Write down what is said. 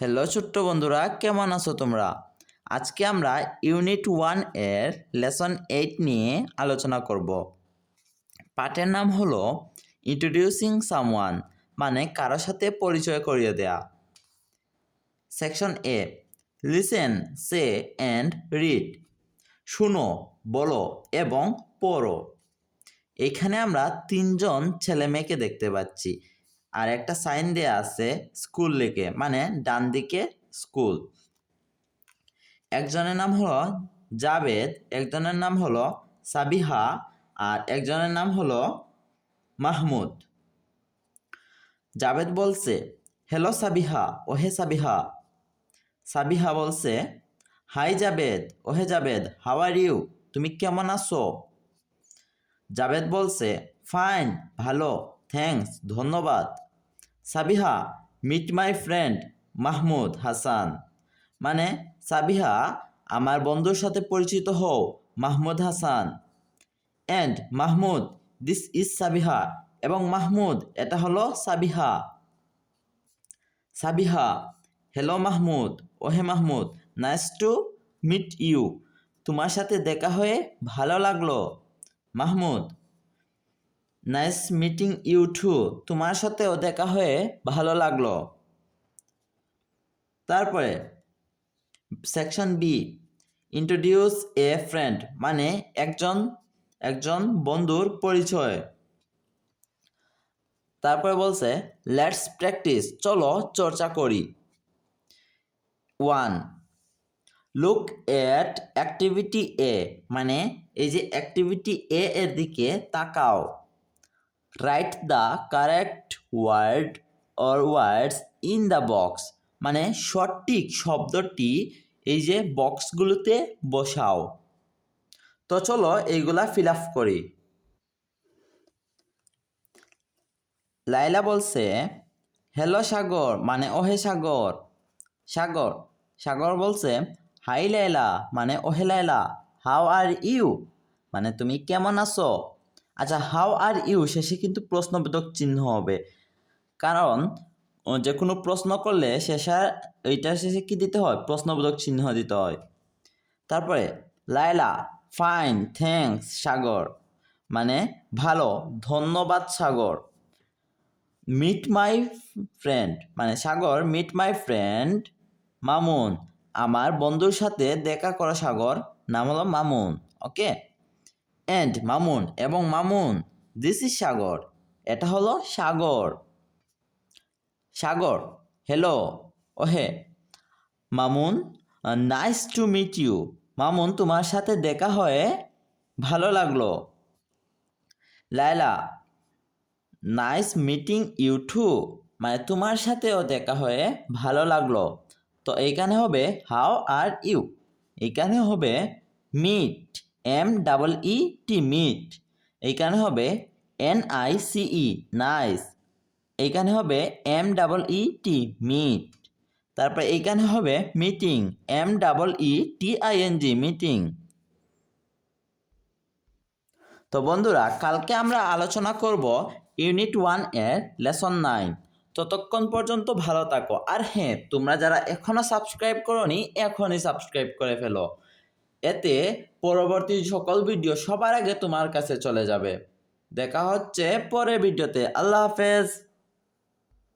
Hello ছোট্ট বন্ধুরা, কেমন আছো তোমরা? আজকে আমরা ইউনিট ওয়ানের লেসন এইট নিয়ে আলোচনা করব। পাঠের নাম হলো ইন্ট্রোডিউসিং সামওয়ান মানে কারও সাথে পরিচয় করিয়ে দেয়া। Section A listen say and read শুনো, বলো, এবং পড়ো। এখানে আমরা তিনজন ছেলে মেয়েকে দেখতে পাচ্ছি। আর একটা সাইন দেয়া আছে স্কুল লিখে মানে ডান দিকে স্কুল। একজনের নাম হলো জাবেদ, একজনের নাম হলো সাবিহা, আর একজনের নাম হলো মাহমুদ। জাবেদ বলছে, হ্যালো সাবিহা, ওহে সাবিহা। সাবিহা বলছে, হাই জাবেদ, ওহে জাবেদ, হাউ আর ইউ? তুমি কেমন আছো? জাবেদ বলছে, ফাইন, ভালো। থ্যাঙ্কস ধন্যবাদ। Sabiha meet my friend Mahmud Hasan. মানে সাবিহা, আমার বন্ধুর সাথে পরিচিত হও, Mahmud Hasan. And Mahmud this is Sabiha. এবং মাহমুদ, এটা হলো সাবিহা। সাবিহা হ্যালো মাহমুদ, ওহে Mahmud nice to meet you তোমার সাথে দেখা হয়ে ভালো লাগল। Mahmud nice meeting you too তোমার সাথেও দেখা হয়ে ভালো লাগল। তারপরে section B introduce a friend মানে একজন একজন বন্ধুর পরিচয়। তারপরে বলছে লেটস প্র্যাকটিস চলো চর্চা করি। One look at activity A মানে এই যে অ্যাক্টিভিটি এ এর দিকে তাকাও। Write the correct word or words in the box মানে সঠিক শব্দটি এই যে বক্সগুলোতে বসাও। তো চলো এইগুলা ফিল আপ করি। লাইলা বলছে হ্যালো সাগর। মানে ওহে সাগর। সাগর সাগর বলছে হাই লাইলা মানে ওহে লাইলা হাউ আর ইউ মানে তুমি কেমন আছো? আচ্ছা হাউ আর ইউ শেষে কিন্তু প্রশ্নবোধক চিহ্ন হবে। কারণ যে কোনো প্রশ্ন করলে শেষে এইটার শেষে কি দিতে হয়? প্রশ্নবোধক চিহ্ন দিতে হয়। তারপরে লাইলা ফাইন থ্যাঙ্কস সাগর। মানে ভালো, ধন্যবাদ, সাগর। মিট মাই ফ্রেন্ড মানে Sagar meet my friend Mamun. আমার বন্ধুর সাথে দেখা করা সাগর, নাম হলো মামুন। ওকে অ্যান্ড মামুন এবং মামুন দিস ইজ সাগর, এটা হলো সাগর। সাগর হ্যালো ওহে। Mamun nice to meet you Mamun, তোমার সাথে দেখা হয়ে ভালো লাগল। Laila nice meeting you too মানে তোমার সাথেও দেখা হয়ে ভালো লাগল। তো এইখানে হবে হাউ আর ইউ এইখানে হবে meet M double E T meet এইখানে হবে N I C E nice এইখানে হবে M double E T meet তারপর এইখানে হবে meeting M double E T I N G meeting তো বন্ধুরা, কালকে আমরা আলোচনা করব ইউনিট ওয়ানের লেসন নাইন ততক্ষণ পর্যন্ত ভালো থাকো। আর হ্যাঁ তোমরা যারা এখনও সাবস্ক্রাইব করনি, এখনই সাবস্ক্রাইব করে ফেলো। এতে পরবর্তী সকল ভিডিও সবার আগে তোমার কাছে চলে যাবে। দেখা হচ্ছে পরের ভিডিওতে। আল্লাহ হাফেজ।